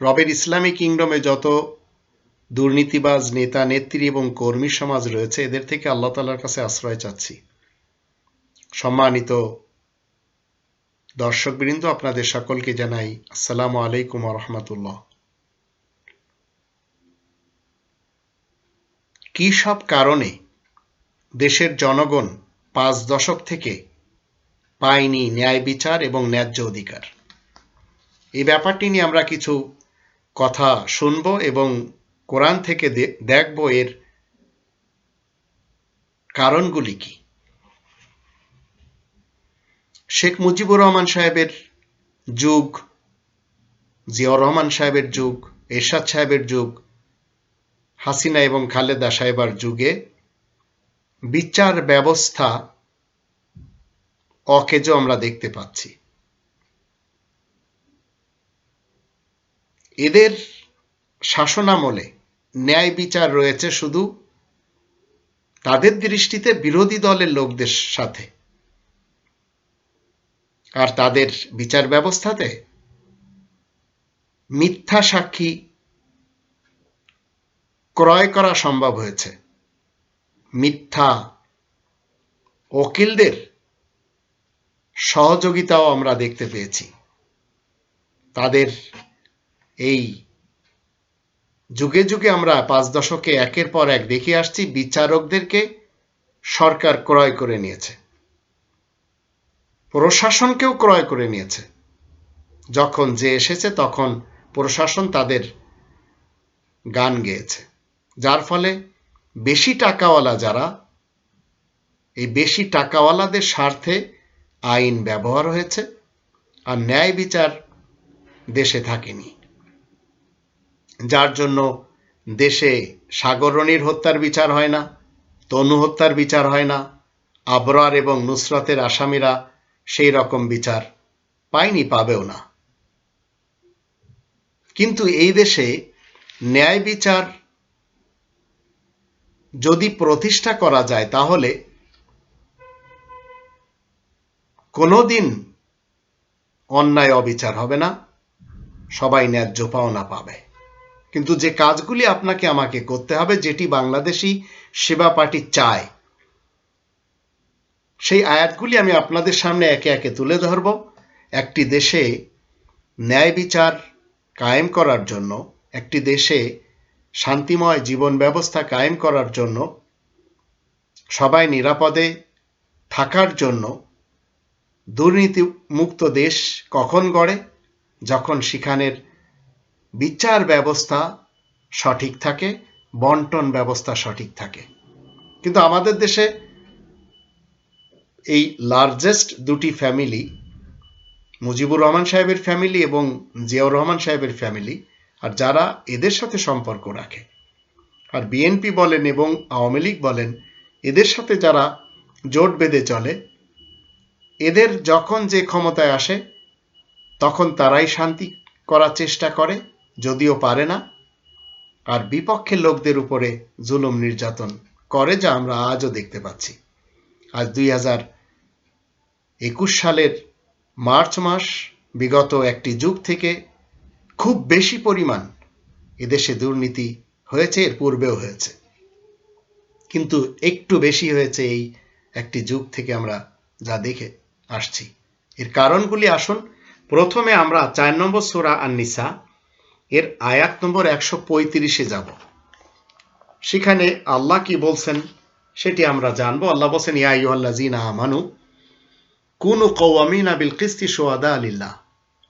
রবের ইসলামী কিংডমে যত দুর্নীতিবাজ নেতা, নেত্রী এবং কর্মী সমাজ রয়েছে, এদের থেকে আল্লাহ তালার কাছে আশ্রয় চাচ্ছি। সম্মানিত দর্শকবৃন্দ, আপনাদের সকলকে জানাই আসসালামু আলাইকুম রহমতুল্লাহ। কি সব কারণে দেশের জনগণ পাঁচ দশক থেকে পায়নি ন্যায় বিচার এবং ন্যায্য অধিকার? এই ব্যাপারটি নিয়ে আমরা কিছু কথা শুনব এবং কোরআন থেকে দেখব এর কারণগুলি কি। শেখ মুজিবুর রহমান সাহেবের যুগ, জিয়াউর রহমান সাহেবের যুগ, এরশাদ সাহেবের যুগ, হাসিনা এবং খালেদা সাহেবার যুগে বিচার ব্যবস্থা অকেজো আমরা দেখতে পাচ্ছি। এদের শাসনামলে ন্যায় বিচার রয়েছে শুধু তাদের দৃষ্টিতে বিরোধী দলের লোকদের সাথে। আর তাদের বিচার ব্যবস্থাতে মিথ্যা সাক্ষী ক্রয় করা সম্ভব হয়েছে। মিথ্যা ওকিলদের সহযোগিতাও আমরা দেখতে পেয়েছি। তাদের এই। যুগে যুগে আমরা পাঁচ দশকে একের পর এক দেখে আসছি, বিচারকদেরকে সরকার ক্রয় করে নিয়েছে। প্রশাসনকেও ক্রয় করে নিয়েছে। যখন যে এসেছে, তখন প্রশাসন তাদের গান গেয়েছে। যার ফলে বেশি টাকাওয়ালা যারা, এই বেশি টাকাওয়ালাদের স্বার্থে আইন ব্যবহার হয়েছে, আর ন্যায় বিচার দেশে থাকেনি। যার জন্য দেশে সাগরণীর হত্যার বিচার হয় না, তনু হত্যার বিচার হয় না, আবরার এবং নুসরাতের আসামিরা সেই রকম বিচার পায়নি, পাবেও না। কিন্তু এই দেশে ন্যায় বিচার যদি প্রতিষ্ঠা করা যায়, তাহলে কোনোদিন অন্যায় অবিচার হবে না, সবাই ন্যায্য পাওনা পাবে। কিন্তু যে কাজগুলি আপনাকে আমাকে করতে হবে, যেটি বাংলাদেশি সেবা পার্টি চায়, সেই আয়াতগুলি আমি আপনাদের সামনে একে একে তুলে ধরব। একটি দেশে ন্যায় বিচার কায়েম করার জন্য, একটি দেশে শান্তিময় জীবন ব্যবস্থা কায়েম করার জন্য, সবাই নিরাপদে থাকার জন্য দুর্নীতি মুক্ত দেশ কখন গড়ে? যখন সেখানের বিচার ব্যবস্থা সঠিক থাকে, বন্টন ব্যবস্থা সঠিক থাকে। কিন্তু আমাদের দেশে এই লার্জেস্ট দুটি ফ্যামিলি মুজিবুর রহমান সাহেবের ফ্যামিলি এবং জিয়াউর রহমান সাহেবের ফ্যামিলি আর যারা এদের সাথে সম্পর্ক রাখে। আর বিএনপি বলেন এবং আওয়ামী লীগ বলেন, এদের সাথে যারা জোট বেঁধে চলে, এদের যখন যে ক্ষমতায় আসে, তখন তারাই শান্তি করার চেষ্টা করে যদিও পারে না, আর বিপক্ষের লোকদের উপরে জুলুম নির্যাতন করে যা আমরা আজও দেখতে পাচ্ছি। আজ দুই হাজার একুশ সালের মার্চ মাস, বিগত একটি যুগ থেকে খুব বেশি পরিমাণ এদেশে দুর্নীতি হয়েছে, এর পূর্বেও হয়েছে। কিন্তু একটু বেশি হয়েছে এই একটি যুগ থেকে আমরা যা দেখে আসছি। এর কারণগুলি আসুন। প্রথমে আমরা চার নম্বর সোরা আননিসা এর আয়াত নম্বর একশো পঁয়ত্রিশে যাব। সেখানে আল্লাহ কি বলছেন সেটি আমরা জানব। আল্লাহ বলছেন, ইয়া ইউল্লাজিন আমানু, কুনু সোয়াদা আলিল্লাহ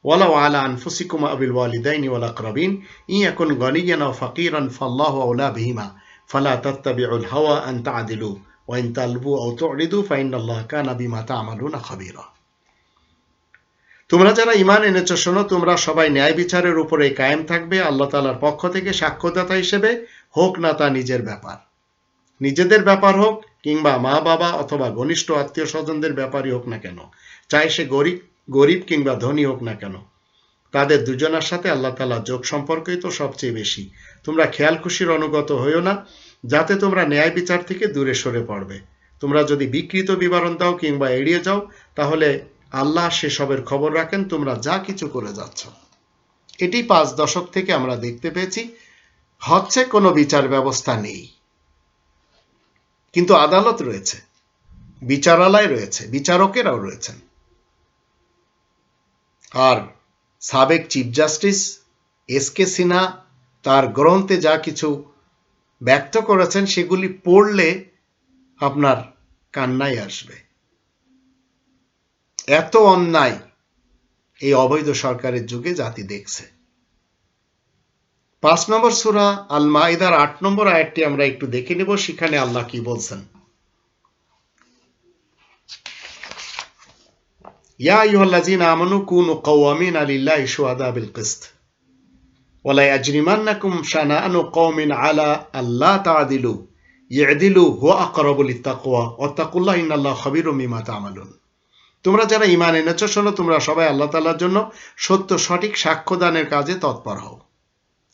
ওয়ালাউ আলা আনফুসিকুম আবিল ওয়ালা করবিন ইয়াকুন গনিয়ান ও ফাকিরান ফাল্লাহ ফালা তাত্তাবিউল হাওয়া আন তাআদিলু তালবু কানা তোমরা যারা ইমান এনেছ, শোনো, তোমরা সবাই ন্যায় বিচারের উপরে কায়েম থাকবে, আল্লাহ তালার পক্ষ থেকে সাক্ষ্যদাতা হিসেবে, হোক না তা নিজের ব্যাপার। নিজেদের ব্যাপার হোক, কিংবা মা, বাবা, অথবা ঘনিষ্ঠ আত্মীয় স্বজনদের ব্যাপারই হোক না কেন, চাই সে গরিব গরিব কিংবা ধনী হোক না কেন। তাদের দুজনের সাথে আল্লাহ তালা যোগ সম্পর্কই তো সবচেয়ে বেশি। তোমরা খেয়াল খুশির অনুগত হইও না, যাতে তোমরা ন্যায় বিচার থেকে দূরে সরে পড়বে। তোমরা যদি বিকৃত বিবরণ দাও কিংবা এড়িয়ে যাও, তাহলে আল্লাহ সেসবের খবর রাখেন, তোমরা যা কিছু করে যাচ্ছ। এটি পাঁচ দশক থেকে আমরা দেখতে পেয়েছি, হচ্ছে কোনো বিচার ব্যবস্থা নেই। কিন্তু আদালত রয়েছে, বিচারালয় রয়েছে, বিচারকেরাও রয়েছেন। আর সাবেক chief justice S K Sinha তার গ্রন্থে যা কিছু ব্যক্ত করেছেন, সেগুলি পড়লে আপনার কান্নাই আসবে। এত অন্যায় এই অবৈধ সরকারের যুগে জাতি দেখছে। পাঁচ নম্বর সুরা আল মাইদার আট নম্বর আয়াতটি আমরা একটু দেখে নেব, সেখানে আল্লাহ কি বলছেন? ইয়া আইয়ুহাল্লাযীনা আমানু কুনু কাওয়ামিনা লিল্লাহি শুহাদা বিল কিসত ওয়ালা ইয়াজরিমান্নাকুম শানাআনু কওমিন আলা আল্লা তা'দিলু ইয়াদিলু হুয়া আকরাবু লিত্তাকওয়া ওয়াত্তাকুল্লাহ ইন্নাল্লাহা খাবীরুম বিমা তা'মালুন। তোমরা যারা ঈমান এনেছো, শোনো, তোমরা সবাই আল্লাহ তাআলার জন্য সত্য, সঠিক সাক্ষ্যদানের কাজে তৎপর হও।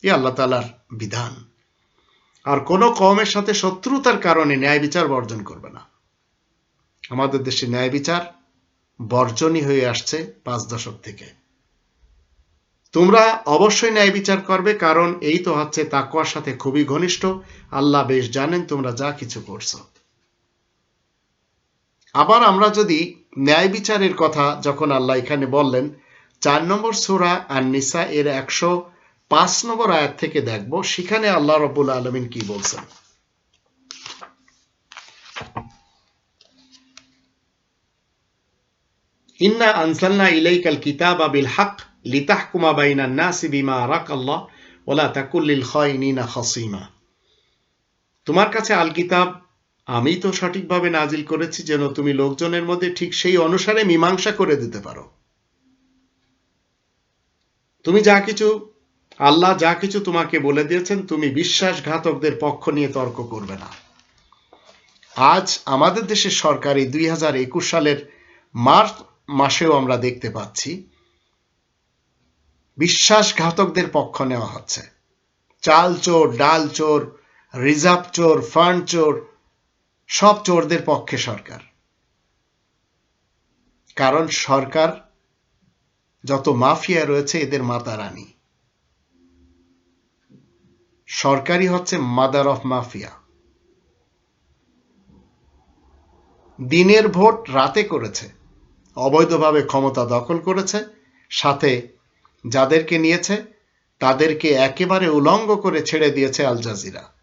এ আল্লাহ তাআলার বিধান। আর কোনো কওমের সাথে শত্রুতার কারণে ন্যায় বিচার বর্জন করবে না। আমাদের দেশে ন্যায় বিচার বর্জনই হয়ে আসছে পাঁচ দশক থেকে। তোমরা অবশ্যই ন্যায় বিচার করবে, কারণ এই তো হচ্ছে তাকুয়ার সাথে খুবই ঘনিষ্ঠ। আল্লাহ বেশ জানেন তোমরা যা কিছু করছ। আবার আমরা যদি ন্যায় বিচারের কথা যখন আল্লাহ এখানে বললেন, চার নম্বর সুরা আর নিসা এর একশো পাঁচ নম্বর আয়াত থেকে দেখব সেখানে আল্লাহ রবুল আলমিন কি বলছেন। ইন্না আনসালনা ইলাইকাল কিতাবা বিল হক লিতাহকুমা বাইনান নাসি বিমা আরাকাল্লাহ ওয়ালা তাকুল লিল খায়িনিনা খাসিমা। তোমার কাছে আল কিতাব আমি তো সঠিকভাবে নাজিল করেছি যেন তুমি লোকজনের মধ্যে ঠিক সেই অনুসারে মীমাংসা করে দিতে পারো। তুমি যা কিছু, আল্লাহ যা কিছু তোমাকে বলে দিয়েছেন, তুমি বিশ্বাসঘাতকদের পক্ষ নিয়ে তর্ক করবে না। আজ আমাদের দেশের সরকার দুই হাজার একুশ সালের মার্চ মাসেও আমরা দেখতে পাচ্ছি, বিশ্বাসঘাতকদের পক্ষ নেওয়া হচ্ছে। চাল চোর, ডাল চোর, রিজার্ভ চোর, ফান্ড চোর সব চোরদের পক্ষে সরকার। কারণ সরকার যত মাফিয়া রয়েছে, এদের মাতা রানী। সরকারই হচ্ছে মাদার অফ মাফিয়া দিনের ভোট রাতে করেছে। অবৈধভাবে ক্ষমতা দখল করেছে। সাথে যাদেরকে নিয়েছে, তাদেরকে একেবারে উলঙ্গ করে ছেড়ে দিয়েছে আল জাজিরা।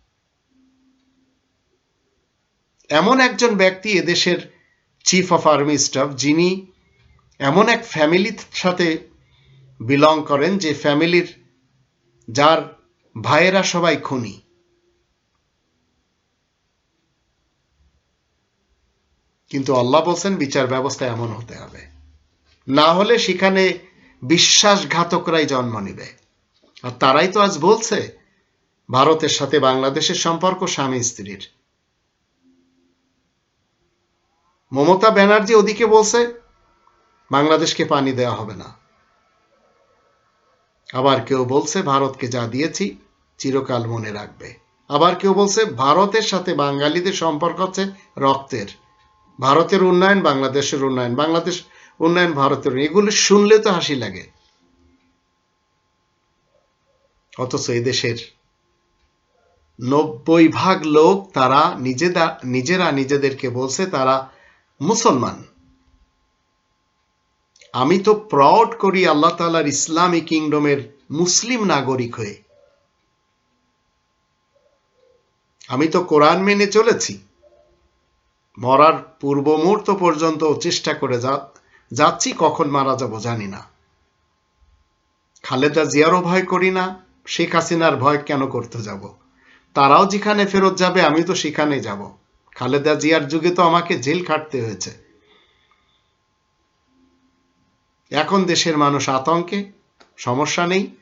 এমন একজন ব্যক্তি এদেশের চিফ অফ আর্মি স্টাফ যিনি এমন এক ফ্যামিলির সাথে বিলং করেন যে ফ্যামিলির যার ভাইয়েরা সবাই খুনি। কিন্তু আল্লাহ বলছেন, বিচার ব্যবস্থা এমন হতে হবে। না হলে সেখানে বিশ্বাসঘাতকরাই জন্ম নিবে। আর তারাই তো আজ বলছে, ভারতের সাথে বাংলাদেশের সম্পর্ক স্বামী স্ত্রীর মমতা ব্যানার্জি ওদিকে বলছে, বাংলাদেশকে পানি দেওয়া হবে না। আবার কেউ বলছে, ভারতকে যা দিয়েছি, চিরকাল মনে রাখবে। আবার কেউ বলছে, ভারতের সাথে বাঙালিদের সম্পর্ক হচ্ছে রক্তের। ভারতের উন্নয়ন, বাংলাদেশের উন্নয়ন, বাংলাদেশ উন্নয়ন, ভারতের এগুলো শুনলে তো হাসি লাগে। অথচ দেশের নব্বই ভাগ লোক তারা নিজেরা নিজেরা নিজেদেরকে বলছে, তারা মুসলমান। আমি তো প্রাউড করি আল্লাহ তালার ইসলামী কিংডমের মুসলিম নাগরিক হয়ে। আমি তো কোরআন মেনে চলেছি। মরার পূর্ব মুহূর্ত পর্যন্ত চেষ্টা করে যাচ্ছি, কখন মারা যাব জানি না। খালেদা জিয়ারও ভয় করি না, শেখ হাসিনার ভয় কেন করতে যাব? তারাও যেখানে ফেরত যাবে, আমি তো সেখানে যাব। খালেদা জিয়ার যুগে তো আমাকে জেল খাটতে হয়েছে। এখন দেশের মানুষ আতঙ্কে, সমস্যা নেই।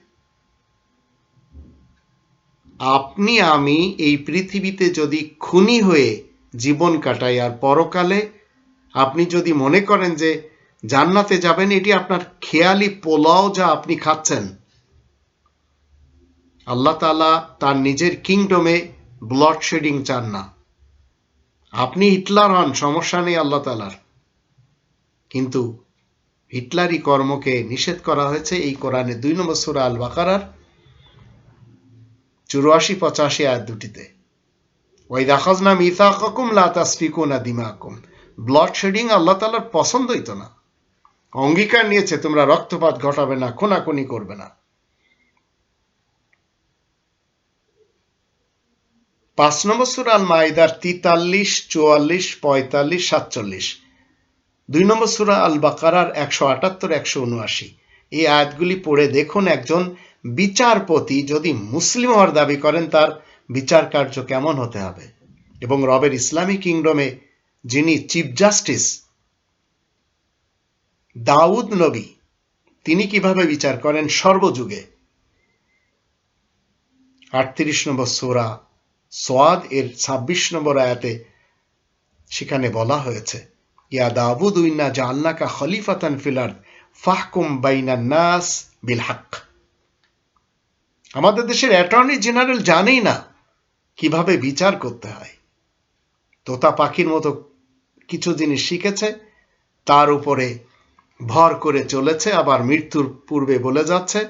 আপনি, আমি এই পৃথিবীতে যদি খুনি হয়ে জীবন কাটাই আর পরকালে আপনি যদি মনে করেন যে জান্নাতে যাবেন, এটি আপনার খেয়ালি পোলাও যা আপনি খাচ্ছেন। আল্লাহ তালা তার নিজের কিংডমে ব্লড শেডিং চান না। আপনি হিটলার হন, সমস্যা নেই আল্লাহ তালার কিন্তু হিটলারি কর্মকে নিষেধ করা হয়েছে এই কোরআনে দুই নম্বর সুরা আল বাকারার চুরাশি পঁচাশি আয়াত দুটিতে। ওই দেখাজনা মিথা হকুম লাতাসফিকুনা দিমাকুম। ব্লড শেডিং আল্লাহ তালার পছন্দই তো না। অঙ্গীকার নিয়েছে, তোমরা রক্তপাত ঘটাবে না, খুনাখুনি করবে না। পাঁচ নম্বর সুরা আল মাইদার তিতাল্লিশ, চুয়াল্লিশ, পঁয়তাল্লিশ, সাতচল্লিশ। দুই নম্বর সুরা আল বাকারার একশো আটাত্তর, একশো উনআশি। এই আয়াতগুলি পড়ে দেখুন একজন বিচারপতি যদি মুসলিম হওয়ার দাবি করেন, তার বিচার কার্য কেমন হতে হবে? এবং রবের ইসলামী কিংডমে যিনি চিফ জাস্টিস দাউদ নবী, তিনি কীভাবে বিচার করেন সর্বযুগে? আটত্রিশ নম্বর সোরা সোয়াদ এর ছাব্বিশ নম্বর আয়াতে সেখানে বলা হয়েছে, ইয়া দাবুদ ইন্না জাল্লাকা খলিফাতান ফিলার ফাহকুম বাইনা নাস বিল হক। আমাদের দেশের অ্যাটর্নি জেনারেল জানেই না কীভাবে বিচার করতে হয়। তোতা পাখির মতো কিছু জিনিস শিখেছে, তার উপরে ভর করে চলেছে, আবার মৃত্যুর পূর্বে বলে যাচ্ছে।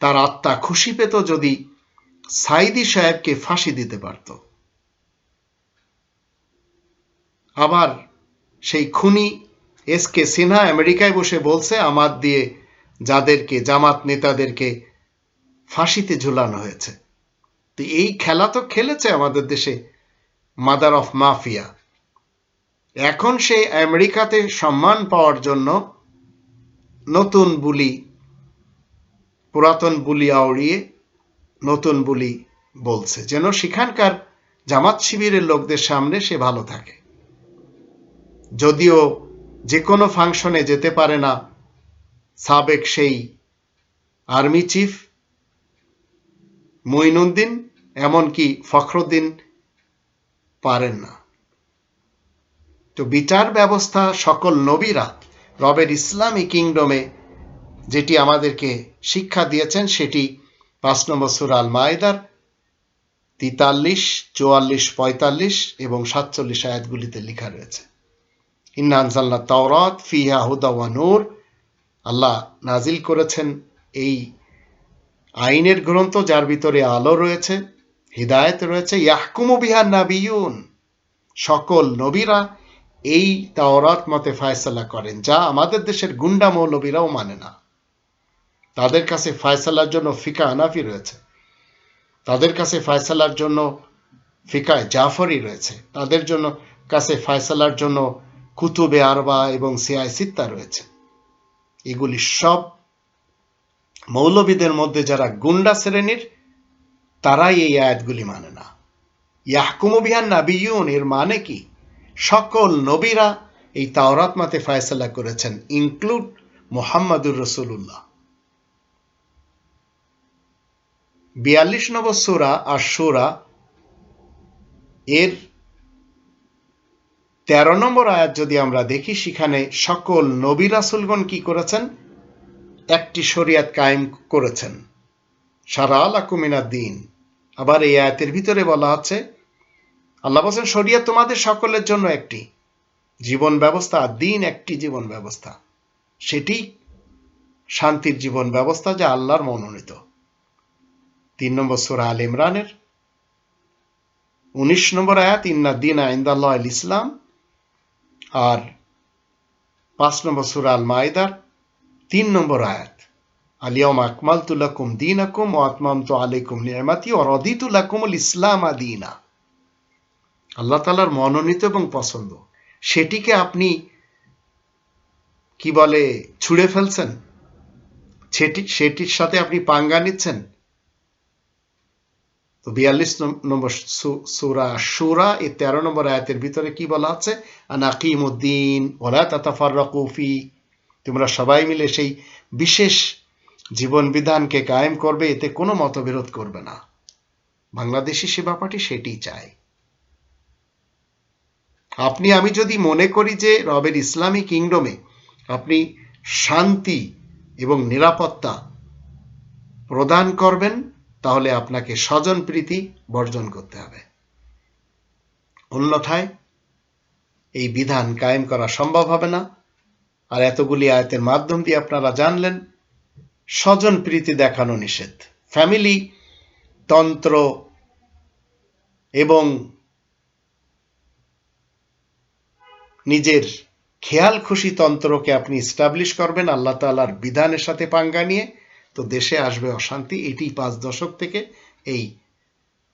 তার আত্মা খুশি পেত যদি সাইদি সাহেবকে ফাঁসি দিতে পারত। আবার সেই খুনি এস কে সিনহা আমেরিকায় বসে বলছে আমার দিয়ে যাদেরকে, জামাত নেতাদেরকে ফাঁসিতে ঝুলানো হয়েছে। তো এই খেলা তো খেলেছে আমাদের দেশে মাদার অফ মাফিয়া। এখন সে আমেরিকাতে সম্মান পাওয়ার জন্য নতুন বুলি, পুরাতন বুলি আউড়িয়ে নতুন বুলি বলছে, যেন সেখানকার জামাত শিবিরের লোকদের সামনে সে ভালো থাকে। যদিও যে কোনো ফাংশনে যেতে পারে না সাবেক সেই আর্মি চিফ মঈনুদ্দিন, এমনকি ফখরুদ্দিন পারেন না। তো বিচার ব্যবস্থা সকল নবীরা রবের ইসলামী কিংডমে যেটি আমাদেরকে শিক্ষা দিয়েছেন, সেটি পাঁচ নম্বর সুরাল মায়দার তিতাল্লিশ, চুয়াল্লিশ, পঁয়তাল্লিশ এবং সাতচল্লিশ আয়াতগুলিতে লেখা রয়েছে। ইন্না আনজাল্লা তাওরাত ফিহা হুদা ওয়া নূর। আল্লাহ নাজিল করেছেন এই আইনের গ্রন্থ যার ভিতরে আলো রয়েছে, হৃদায়ত রয়েছে। ইয়াহকুমু বিহার নাবিয়ুন। সকল নবীরা এই তাওরাত মতে ফায়সালা করেন, যা আমাদের দেশের গুন্ডা মৌলবীরাও মানে না। তাদের কাছে ফায়সালার জন্য ফিকা আনাফি রয়েছে। তাদের কাছে ফায়সালার জন্য ফিকায় জাফরি রয়েছে। তাদের জন্য কাছে ফায়সালার জন্য কুতুবে আরবা এবং সিয়াই সিত্তা রয়েছে। এগুলি সব মৌলবীদের মধ্যে যারা গুন্ডা শ্রেণির, তারাই এই আয়াতগুলি মানে না। ইয়াহকুম বিহান নাবিয়ুন, এর মানে কি? সকল নবীরা এই তাওরাত মাতে ফায়সালা করেছেন, ইনক্লুড মোহাম্মদুর রসুল্লাহ বিয়াল্লিশ নম্বর সুরা আর সুরা এর তেরো নম্বর আয়াত যদি আমরা দেখি, সেখানে সকল নবী রাসুলগণ কি করেছেন? একটি শরিয়াত কায়েম করেছেন। সারা আলাকুমিনা দিন। আবার এই আয়াতের ভিতরে বলা আছে, আল্লাহ বলছেন, শরিয়াত তোমাদের সকলের জন্য একটি। জীবন ব্যবস্থা, দিন একটি জীবন ব্যবস্থা। সেটি শান্তির জীবন ব্যবস্থা যা আল্লাহর মনোনীত। তিন নম্বর সুরা আল ইমরানের। উনিশ নম্বর আয়াত, ইন্না দিন আইন্দাল্লাহ ইসলাম। আর পাঁচ নম্বর সুরা আল মায়দার তিন নম্বর আয়াত আলিয়ম আকমাল তুলাকুম দিন আকুম ও আতমাম তো আলাইকুম নিয়ামাতি ও রদিতুলাকুম ইসলাম আদিনা আল্লাহ তালার মনোনীত এবং পছন্দ। সেটিকে আপনি কি বলে, ছুঁড়ে ফেলছেন? সেটি, সেটির সাথে আপনি পাঙ্গা নিচ্ছেন? তো বিয়াল্লিশ নম্বর সুরা সুরা এই তেরো নম্বর আয়াতের ভিতরে কি বলা আছে? আনাকিম উদ্দিন ওলা তাতাফার রকুফি তোমরা সবাই মিলে সেই বিশেষ জীবন বিধানকে কায়েম করবে, এতে কোনো মতবিরোধ করবে না। বাংলাদেশি সেবা পার্টি সেটি চায় আপনি, আমি যদি মনে করি যে রবের ইসলামী কিংডমে আপনি শান্তি এবং নিরাপত্তা প্রদান করবেন তাহলে আপনাকে স্বজন প্রীতি বর্জন করতে হবে। অন্যথায় এই বিধান কায়েম করা সম্ভব হবে না। আর এতগুলি আয়তের মাধ্যম দিয়ে আপনারা জানলেন, স্বজন প্রীতি দেখানো নিষেধ। ফ্যামিলি, তন্ত্র এবং নিজের খেয়াল খুশি তন্ত্রকে আপনি স্টাবলিশ করবেন আল্লাহ তালার বিধানের সাথে পাঙ্গা নিয়ে। তো দেশে আসবে অশান্তি এটি পাঁচ দশক থেকে এই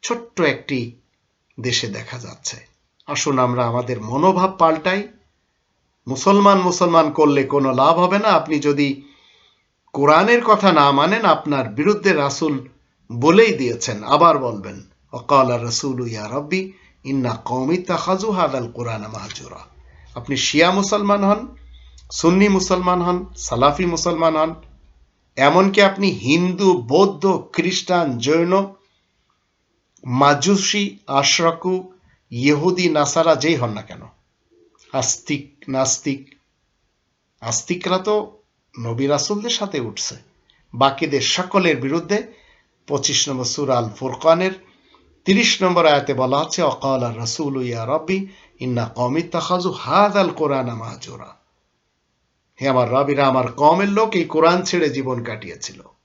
ছোট্ট একটি দেশে দেখা যাচ্ছে। আসুন আমরা আমাদের মনোভাব পাল্টাই। মুসলমান মুসলমান করলে কোনো লাভ হবে না। আপনি যদি কোরআনের কথা না মানেন, আপনার বিরুদ্ধে রাসুল বলেই দিয়েছেন। আবার বলবেন, অকাল রসুল ইয়া রব্বি, ইন্না কৌমিতা খাজু হাদাল কোরআন মাহাজুরা। আপনি শিয়া মুসলমান হন, সুন্নি মুসলমান হন, সালাফি মুসলমান হন এমনকি আপনি হিন্দু, বৌদ্ধ, খ্রিস্টান, জৈন, মাজুসি, আশরাকু, ইহুদি, নাসারা, যেই হন না কেন, আস্তিক, নাস্তিক, আস্তিকরা তো নবী রাসুলদের সাথে উঠছে। বাকিদের সকলের বিরুদ্ধে পঁচিশ নম্বর সুর আল ফুরকানের তিরিশ নম্বর আয়াতে বলা হচ্ছে, অকাল রসুল ইয়া রব্বি, ইন্না কমিত তাখাজু হাদ আল কোরআন মাহাজুরা। হে আমার রবিরা আমার কমের লোক এই কোরআন ছেড়ে জীবন কাটিয়েছিল।